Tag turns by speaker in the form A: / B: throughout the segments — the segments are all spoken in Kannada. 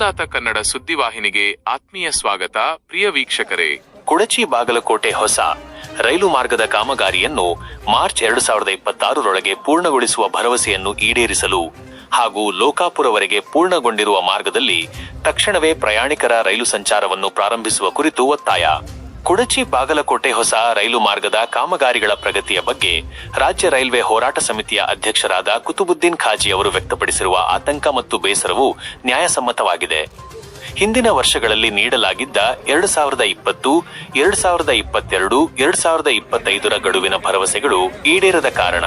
A: ಅನ್ನದಾತ ಕನ್ನಡ ಸುದ್ದಿವಾಹಿನಿಗೆ ಆತ್ಮೀಯ ಸ್ವಾಗತ, ಪ್ರಿಯ ವೀಕ್ಷಕರೇ.
B: ಕುಡಚಿ ಬಾಗಲಕೋಟೆ ಹೊಸ ರೈಲು ಮಾರ್ಗದ ಕಾಮಗಾರಿಯನ್ನು ಮಾರ್ಚ್ ಎರಡು ಸಾವಿರದ ಇಪ್ಪತ್ತಾರರೊಳಗೆ ಪೂರ್ಣಗೊಳಿಸುವ ಭರವಸೆಯನ್ನು ಈಡೇರಿಸಲು ಹಾಗೂ ಲೋಕಾಪುರವರೆಗೆ ಪೂರ್ಣಗೊಂಡಿರುವ ಮಾರ್ಗದಲ್ಲಿ ತಕ್ಷಣವೇ ಪ್ರಯಾಣಿಕರ ರೈಲು ಸಂಚಾರವನ್ನು ಪ್ರಾರಂಭಿಸುವ ಕುರಿತು ಒತ್ತಾಯ. ಕುಡಚಿ ಬಾಗಲಕೋಟೆ ಹೊಸ ರೈಲು ಮಾರ್ಗದ ಕಾಮಗಾರಿಗಳ ಪ್ರಗತಿಯ ಬಗ್ಗೆ ರಾಜ್ಯ ರೈಲ್ವೆ ಹೋರಾಟ ಸಮಿತಿಯ ಅಧ್ಯಕ್ಷರಾದ ಕುತುಬುದ್ದೀನ್ ಖಾಜಿ ಅವರು ವ್ಯಕ್ತಪಡಿಸಿರುವ ಆತಂಕ ಮತ್ತು ಬೇಸರವು ನ್ಯಾಯಸಮ್ಮತವಾಗಿದೆ. ಹಿಂದಿನ ವರ್ಷಗಳಲ್ಲಿ ನೀಡಲಾಗಿದ್ದ ಎರಡು ಸಾವಿರದ ಇಪ್ಪತ್ತು, ಎರಡು ಸಾವಿರದ ಇಪ್ಪತ್ತೆರಡು, ಎರಡು ಸಾವಿರದ ಇಪ್ಪತ್ತೈದರ ಗಡುವಿನ ಭರವಸೆಗಳು ಈಡೇರದ ಕಾರಣ.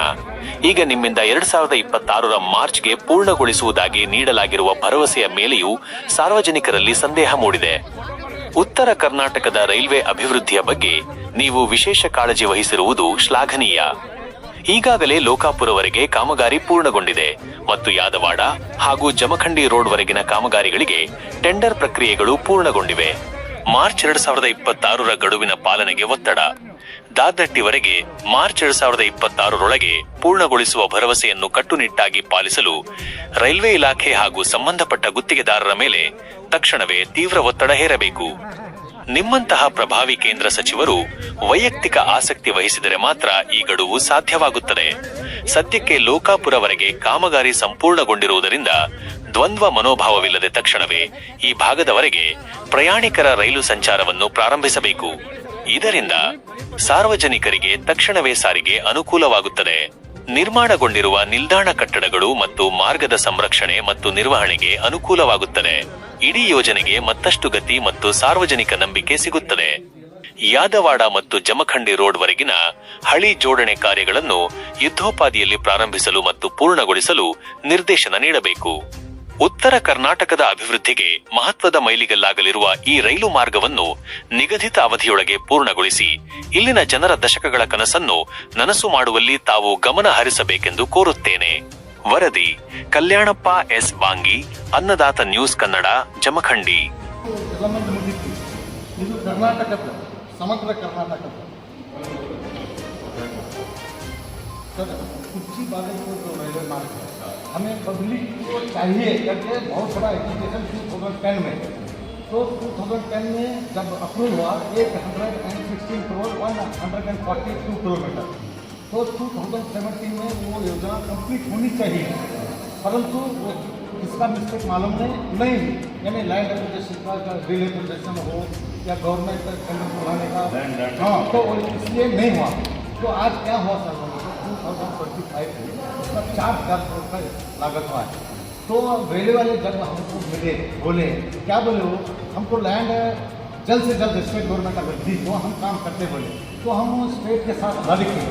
B: ಈಗ ನಿಮ್ಮಿಂದ ಎರಡು ಸಾವಿರದ ಇಪ್ಪತ್ತಾರರ ಮಾರ್ಚ್ಗೆ ಪೂರ್ಣಗೊಳಿಸುವುದಾಗಿ ನೀಡಲಾಗಿರುವ ಭರವಸೆಯ ಮೇಲೆಯೂ ಸಾರ್ವಜನಿಕರಲ್ಲಿ ಸಂದೇಹ ಮೂಡಿದೆ. ಉತ್ತರ ಕರ್ನಾಟಕದ ರೈಲ್ವೆ ಅಭಿವೃದ್ಧಿಯ ಬಗ್ಗೆ ನೀವು ವಿಶೇಷ ಕಾಳಜಿ ವಹಿಸಿರುವುದು ಶ್ಲಾಘನೀಯ. ಈಗಾಗಲೇ ಲೋಕಾಪುರವರೆಗೆ ಕಾಮಗಾರಿ ಪೂರ್ಣಗೊಂಡಿದೆ ಮತ್ತು ಯಾದವಾಡ ಹಾಗೂ ಜಮಖಂಡಿ ರೋಡ್ವರೆಗಿನ ಕಾಮಗಾರಿಗಳಿಗೆ ಟೆಂಡರ್ ಪ್ರಕ್ರಿಯೆಗಳು ಪೂರ್ಣಗೊಂಡಿವೆ. ಮಾರ್ಚ್ ಎರಡ್ ಸಾವಿರದ ಇಪ್ಪತ್ತಾರರ ಗಡುವಿನ ಪಾಲನೆಗೆ ಒತ್ತಡ. ದಾದಟ್ಟಿವರೆಗೆ ಮಾರ್ಚ್ ಎರಡ್ ಸಾವಿರದ ಇಪ್ಪತ್ತಾರರೊಳಗೆ ಪೂರ್ಣಗೊಳಿಸುವ ಭರವಸೆಯನ್ನು ಕಟ್ಟುನಿಟ್ಟಾಗಿ ಪಾಲಿಸಲು ರೈಲ್ವೆ ಇಲಾಖೆ ಹಾಗೂ ಸಂಬಂಧಪಟ್ಟ ಗುತ್ತಿಗೆದಾರರ ಮೇಲೆ ತಕ್ಷಣವೇ ತೀವ್ರ ಒತ್ತಡ ಹೇರಬೇಕು. ನಿಮ್ಮಂತಹ ಪ್ರಭಾವಿ ಕೇಂದ್ರ ಸಚಿವರು ವೈಯಕ್ತಿಕ ಆಸಕ್ತಿ ವಹಿಸಿದರೆ ಮಾತ್ರ ಈ ಗಡುವು ಸಾಧ್ಯವಾಗುತ್ತದೆ. ಸದ್ಯಕ್ಕೆ ಲೋಕಾಪುರವರೆಗೆ ಕಾಮಗಾರಿ ಸಂಪೂರ್ಣಗೊಂಡಿರುವುದರಿಂದ ದ್ವಂದ್ವ ಮನೋಭಾವವಿಲ್ಲದೆ ತಕ್ಷಣವೇ ಈ ಭಾಗದವರೆಗೆ ಪ್ರಯಾಣಿಕರ ರೈಲು ಸಂಚಾರವನ್ನು ಪ್ರಾರಂಭಿಸಬೇಕು. ಇದರಿಂದ ಸಾರ್ವಜನಿಕರಿಗೆ ತಕ್ಷಣವೇ ಸಾರಿಗೆ ಅನುಕೂಲವಾಗುತ್ತದೆ. ನಿರ್ಮಾಣಗೊಂಡಿರುವ ನಿಲ್ದಾಣ ಕಟ್ಟಡಗಳು ಮತ್ತು ಮಾರ್ಗದ ಸಂರಕ್ಷಣೆ ಮತ್ತು ನಿರ್ವಹಣೆಗೆ ಅನುಕೂಲವಾಗುತ್ತದೆ. ಇಡೀ ಯೋಜನೆಗೆ ಮತ್ತಷ್ಟು ಗತಿ ಮತ್ತು ಸಾರ್ವಜನಿಕ ನಂಬಿಕೆ ಸಿಗುತ್ತದೆ. ಯಾದವಾಡ ಮತ್ತು ಜಮಖಂಡಿ ರೋಡ್ ವರೆಗಿನ ಹಳಿ ಜೋಡಣೆ ಕಾರ್ಯಗಳನ್ನು ಯುದ್ಧೋಪಾದಿಯಲ್ಲಿ ಪ್ರಾರಂಭಿಸಲು ಮತ್ತು ಪೂರ್ಣಗೊಳಿಸಲು ನಿರ್ದೇಶನ ನೀಡಬೇಕು. ಉತ್ತರ ಕರ್ನಾಟಕದ ಅಭಿವೃದ್ಧಿಗೆ ಮಹತ್ವದ ಮೈಲಿಗಲ್ಲಾಗಲಿರುವ ಈ ರೈಲು ಮಾರ್ಗವನ್ನು ನಿಗದಿತ ಅವಧಿಯೊಳಗೆ ಪೂರ್ಣಗೊಳಿಸಿ ಇಲ್ಲಿನ ಜನರ ದಶಕಗಳ ಕನಸನ್ನು ನನಸು ಮಾಡುವಲ್ಲಿ ತಾವು ಗಮನ ಹರಿಸಬೇಕೆಂದು ಕೋರುತ್ತೇನೆ. ವರದಿ, ಕಲ್ಯಾಣಪ್ಪ ಎಸ್ ಬಾಂಗಿ ಅನ್ನದಾತ ನ್ಯೂಸ್ ಕನ್ನಡ, ಜಮಖಂಡಿ.
C: ಸಮಗ್ರ ಕುರ್ಚಿ ರೈಲ್ವೆ हमें पब्लिक को चाहिए करके बहुत बड़ा एजुकेशन टू थाउज़ेंड टेन में। तो टू थाउज़ेंड टेन में जब अप्रूव हुआ eight hundred and sixteen crore one hundred and forty two kilometre तो टू थाउज़ेंड सेवेंटीन में वो योजना कंप्लीट होनी चाहिए। परंतु इसका मिस्टेक मालूम नहीं नहीं। यानी लैंड एडमिनिस्ट्रेशन का डिले प्रोजेक्शन हो या गवर्नमेंट का टेंडर बुलाने का। हाँ तो इसलिए नहीं हुआ। तो आज क्या हुआ सर? थाउज़ेंड ट्वेंटी फाइव में उसका चार हज़ार करोड़ लागत हुआ है तो रेलवे वाले जब हमको मिले, बोले, क्या बोले वो? हमको लैंड जल्द से जल्द स्टेट गवर्नमेंट अगर दी तो हम काम करते बोले। तो हम स्टेट के साथ लड़ के,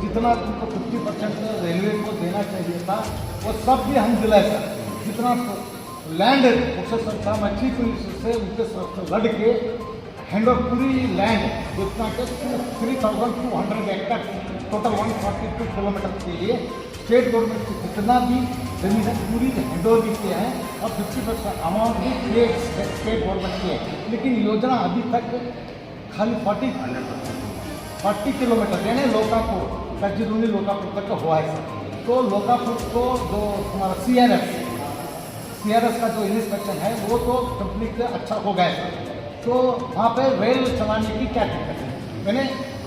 C: जितना तुमको फिफ्टी परसेंट रेलवे को देना चाहिए था, वो सब भी हम दिलाए सर जितना लैंड प्रोसेसर था मैं चीफ मिनिस्टर से उनके साथ लड़ के हैंड ओवर पूरी लैंड जितना के थ्री थाउज़ेंड टू हंड्रेड एकड़ total one forty two kilometre के लिए स्टेट गवर्नमेंट को जितना भी ज़मीन पूरी हैंड ओवर भी किया है और फिफ्टी परसेंट अमाउंट भी स्टेट गवर्नमेंट की है। लेकिन योजना अभी तक खाली फोर्टी फोर्टी किलोमीटर यानी लोकापुर कजरूनी लोकापुर तक हुआ है। तो लोकापुर को जो हमारा C R F C R S का जो इंस्पेक्शन है, वो तो कंप्लीट अच्छा हो गया है। तो वहाँ पे रेल चलाने की क्या दिक्कत है? यानी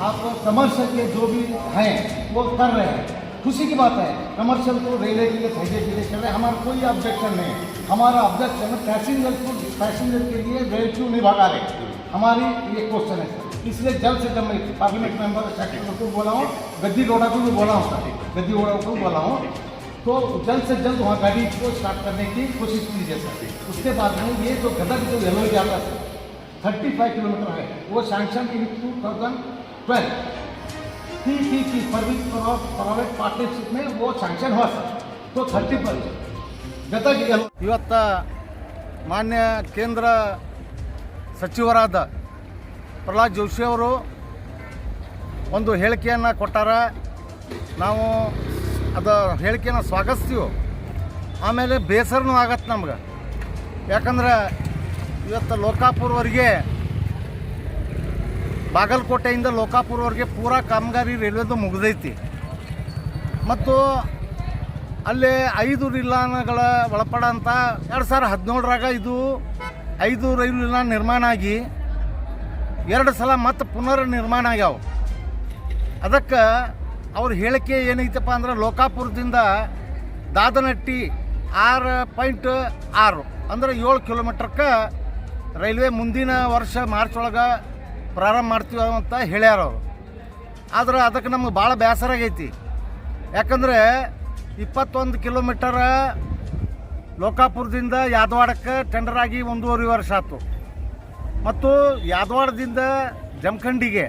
C: आप कमर्शियल के जो भी हैं, वो कर रहे हैं। खुशी की बात है कमर्शियल को रेलवे के लिए भेजे के लिए कर रहे हमारा कोई ऑब्जेक्शन नहीं है। हमारा ऑब्जेक्शन है पैसेंजर को पैसेंजर के लिए रेल क्यों नहीं भगा रहे? हमारी ये क्वेश्चन है। इसलिए जल्द से जल्द मैं पार्लियामेंट मेंबर सेक्रेटरी को बोला हूँ, गद्दी रोड़ा को भी बोला हूँ, गद्दी रोड़ा को भी बोला हूँ। तो जल्द से जल्द वहाँ गाड़ी को स्टार्ट करने की कोशिश कीजिए, सर। उसके बाद में ये जो गदर जो येलो जाता है थर्टी फाइव किलोमीटर है वो sanction in two thousand twelve P P P service private partnership में वो सैंक्शन हुआ सर तो थर्टी परसेंट ಗದಗ ಇವತ್ತ ಮಾನ್ಯ ಕೇಂದ್ರ ಸಚಿವರಾದ ಪ್ರಹ್ಲಾದ್ ಜೋಶಿ ಅವರು ಒಂದು ಹೇಳಿಕೆಯನ್ನು ಕೊಟ್ಟಾರ ನಾವು ಅದು ಹೇಳಿಕೆಯನ್ನು ಸ್ವಾಗತಿಸ್ತೀವಿ ಆಮೇಲೆ ಬೇಸರನೂ ಆಗತ್ತೆ ನಮ್ಗೆ ಯಾಕಂದ್ರೆ ಇವತ್ತು ಲೋಕಾಪುರವರೆಗೆ, ಬಾಗಲಕೋಟೆಯಿಂದ ಲೋಕಾಪುರವರೆಗೆ ಪೂರಾ ಕಾಮಗಾರಿ ರೈಲ್ವೆದು ಮುಗಿದೈತಿ. ಮತ್ತು ಅಲ್ಲಿ ಐದು ನಿಲ್ದಾಣಗಳ ಒಳಪಡಂಥ ಎರಡು ಸಾವಿರ ಹದಿನೇಳರಾಗ ಇದು ಐದು ರೈಲು ನಿಲ್ದಾಣ ನಿರ್ಮಾಣ ಆಗಿ ಎರಡು ಸಲ ಮತ್ತೆ ಪುನರ್ ನಿರ್ಮಾಣ ಆಗ್ಯಾವ. ಅದಕ್ಕೆ ಅವ್ರ ಹೇಳಿಕೆ ಏನೈತಪ್ಪ ಅಂದ್ರೆ ಲೋಕಾಪುರದಿಂದ ದಾದನಟ್ಟಿ ಆರು ಪಾಯಿಂಟ್ ಆರು, ಅಂದ್ರೆ ಏಳು ಕಿಲೋಮೀಟ್ರಕ್ಕೆ ರೈಲ್ವೆ ಮುಂದಿನ ವರ್ಷ ಮಾರ್ಚ್ ಒಳಗೆ ಪ್ರಾರಂಭ ಮಾಡ್ತೀವಿ ಅಂತ ಹೇಳ್ಯಾರ ಅವರು. ಆದ್ರೆ ಅದಕ್ಕೆ ನಮ್ಗೆ ಭಾಳ ಬೇಸರ ಆಗೈತಿ. ಯಾಕಂದರೆ ಇಪ್ಪತ್ತೊಂದು ಕಿಲೋಮೀಟರ ಲೋಕಾಪುರದಿಂದ ಯಾದವಾಡಕ್ಕೆ ಟೆಂಡರ್ ಆಗಿ ಒಂದೂವರೆ ವರ್ಷ ಆಯ್ತು ಮತ್ತು ಯಾದವಾಡದಿಂದ ಜಮಖಂಡಿಗೆ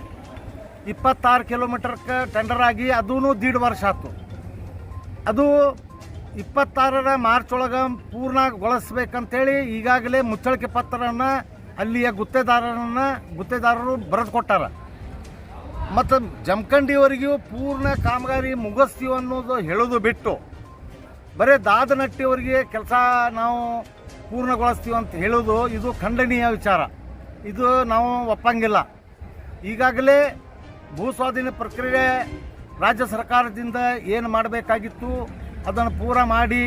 C: ಇಪ್ಪತ್ತಾರು ಕಿಲೋಮೀಟರ್ಗೆ ಟೆಂಡರ್ ಆಗಿ ಅದೂ ದೀಡ್ ವರ್ಷ ಆಯ್ತು ಅದು ಇಪ್ಪತ್ತಾರರ ಮಾರ್ಚ್ ಒಳಗೆ ಪೂರ್ಣಗೊಳಿಸ್ಬೇಕಂತೇಳಿ ಈಗಾಗಲೇ ಮುಚ್ಚಳಿಕೆ ಪತ್ರವನ್ನು ಅಲ್ಲಿಯ ಗುತ್ತೇದಾರರನ್ನು, ಗುತ್ತೇದಾರರು ಬರೆದು ಕೊಟ್ಟಾರ. ಮತ್ತು ಜಮಖಂಡಿಯವರಿಗೂ ಪೂರ್ಣ ಕಾಮಗಾರಿ ಮುಗಿಸ್ತೀವಿ ಅನ್ನೋದು ಹೇಳೋದು ಬಿಟ್ಟು, ಬರೀ ದಾದನಟ್ಟಿಯವರಿಗೆ ಕೆಲಸ ನಾವು ಪೂರ್ಣಗೊಳಿಸ್ತೀವಿ ಅಂತ ಹೇಳೋದು ಇದು ಖಂಡನೀಯ ವಿಚಾರ. ಇದು ನಾವು ಒಪ್ಪಂಗಿಲ್ಲ. ಈಗಾಗಲೇ ಭೂಸ್ವಾಧೀನ ಪ್ರಕ್ರಿಯೆ ರಾಜ್ಯ ಸರ್ಕಾರದಿಂದ ಏನು ಮಾಡಬೇಕಾಗಿತ್ತು? ಅದನ್ನು ಪೂರ ಮಾಡಿ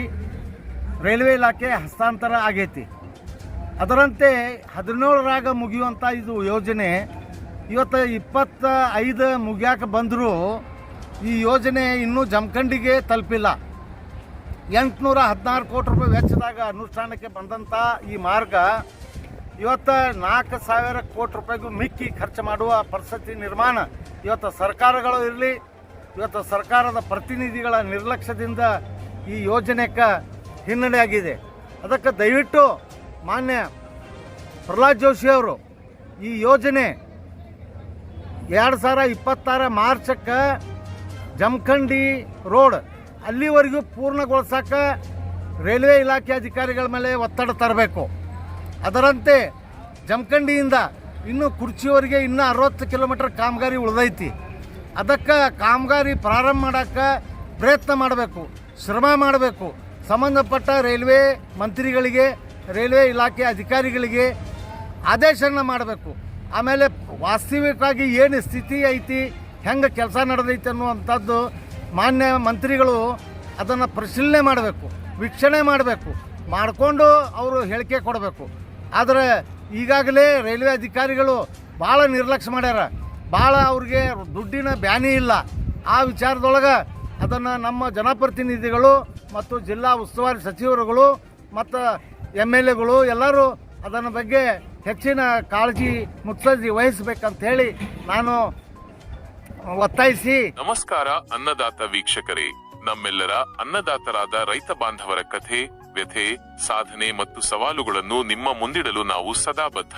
C: ರೈಲ್ವೆ ಇಲಾಖೆ ಹಸ್ತಾಂತರ ಆಗೈತಿ. ಅದರಂತೆ ಹದಿನೇಳರಾಗ ಮುಗಿಯುವಂಥ ಇದು ಯೋಜನೆ ಇವತ್ತು ಇಪ್ಪತ್ತ ಐದು ಮುಗಿಯಾಕ ಬಂದರೂ ಈ ಯೋಜನೆ ಇನ್ನೂ ಜಮಖಂಡಿಗೆ ತಲುಪಿಲ್ಲ. ಎಂಟುನೂರ ಹದಿನಾರು ಕೋಟಿ ರೂಪಾಯಿ ವೆಚ್ಚದಾಗ ಅನುಷ್ಠಾನಕ್ಕೆ ಬಂದಂಥ ಈ ಮಾರ್ಗ ಇವತ್ತು ನಾಲ್ಕು ಸಾವಿರ ಕೋಟಿ ರೂಪಾಯಿಗೂ ಮಿಕ್ಕಿ ಖರ್ಚು ಮಾಡುವ ಪರಿಸ್ಥಿತಿ ನಿರ್ಮಾಣ ಇವತ್ತು ಸರ್ಕಾರಗಳು ಇರಲಿ ಇವತ್ತು ಸರ್ಕಾರದ ಪ್ರತಿನಿಧಿಗಳ ನಿರ್ಲಕ್ಷ್ಯದಿಂದ ಈ ಯೋಜನೆಗೆ ಹಿನ್ನಡೆ ಆಗಿದೆ. ಅದಕ್ಕೆ ದಯವಿಟ್ಟು ಮಾನ್ಯ ಪ್ರಹ್ಲಾದ್ ಜೋಶಿ ಅವರು, ಈ ಯೋಜನೆ ಎರಡು ಸಾವಿರ ಇಪ್ಪತ್ತಾರ ಮಾರ್ಚಕ್ಕೆ ಜಮಖಂಡಿ ರೋಡ್ ಅಲ್ಲಿವರೆಗೂ ಪೂರ್ಣಗೊಳಿಸಕ ರೈಲ್ವೆ ಇಲಾಖೆ ಅಧಿಕಾರಿಗಳ ಮೇಲೆ ಒತ್ತಡ ತರಬೇಕು. ಅದರಂತೆ ಜಮಖಂಡಿಯಿಂದ ಇನ್ನು ಕುರ್ಚಿಯವರೆಗೆ ಇನ್ನೂ ಅರವತ್ತು ಕಿಲೋಮೀಟರ್ ಕಾಮಗಾರಿ ಉಳಿದೈತಿ. ಅದಕ್ಕೆ ಕಾಮಗಾರಿ ಪ್ರಾರಂಭ ಮಾಡೋಕ್ಕೆ ಪ್ರಯತ್ನ ಮಾಡಬೇಕು, ಶ್ರಮ ಮಾಡಬೇಕು. ಸಂಬಂಧಪಟ್ಟ ರೈಲ್ವೆ ಮಂತ್ರಿಗಳಿಗೆ, ರೈಲ್ವೆ ಇಲಾಖೆ ಅಧಿಕಾರಿಗಳಿಗೆ ಆದೇಶನ ಮಾಡಬೇಕು. ಆಮೇಲೆ ವಾಸ್ತವಿಕವಾಗಿ ಏನು ಸ್ಥಿತಿ ಐತಿ, ಹೆಂಗೆ ಕೆಲಸ ನಡೆದೈತಿ ಅನ್ನುವಂಥದ್ದು ಮಾನ್ಯ ಮಂತ್ರಿಗಳು ಅದನ್ನು ಪರಿಶೀಲನೆ ಮಾಡಬೇಕು, ವೀಕ್ಷಣೆ ಮಾಡಬೇಕು, ಮಾಡಿಕೊಂಡು ಅವರು ಹೇಳಿಕೆ ಕೊಡಬೇಕು. ಆದರೆ ಈಗಾಗಲೇ ರೈಲ್ವೆ ಅಧಿಕಾರಿಗಳು ಭಾಳ ನಿರ್ಲಕ್ಷ್ಯ ಮಾಡ್ಯಾರ. ಭಾಳ ಅವ್ರಿಗೆ ದುಡ್ಡಿನ ಬ್ಯಾನಿ ಇಲ್ಲ. ಆ ವಿಚಾರದೊಳಗೆ ಅದನ್ನು ನಮ್ಮ ಜನಪ್ರತಿನಿಧಿಗಳು ಮತ್ತು ಜಿಲ್ಲಾ ಉಸ್ತುವಾರಿ ಸಚಿವರುಗಳು ಮತ್ತು ಎಂ ಎಲ್ ಎಗಳು ಎಲ್ಲರೂ ಅದನ್ನ ಬಗ್ಗೆ ಹೆಚ್ಚಿನ ಕಾಳಜಿ ಮುತ್ಸದಿ ವಹಿಸಬೇಕಂತ ಹೇಳಿ ನಾನು ಒತ್ತಾಯಿಸಿ
A: ನಮಸ್ಕಾರ ಅನ್ನದಾತ ವೀಕ್ಷಕರೇ. ನಮ್ಮೆಲ್ಲರ ಅನ್ನದಾತರಾದ ರೈತ ಬಾಂಧವರ ಕಥೆ, ವ್ಯಥೆ, ಸಾಧನೆ ಮತ್ತು ಸವಾಲುಗಳನ್ನು ನಿಮ್ಮ ಮುಂದಿಡಲು ನಾವು ಸದಾ ಬದ್ಧ.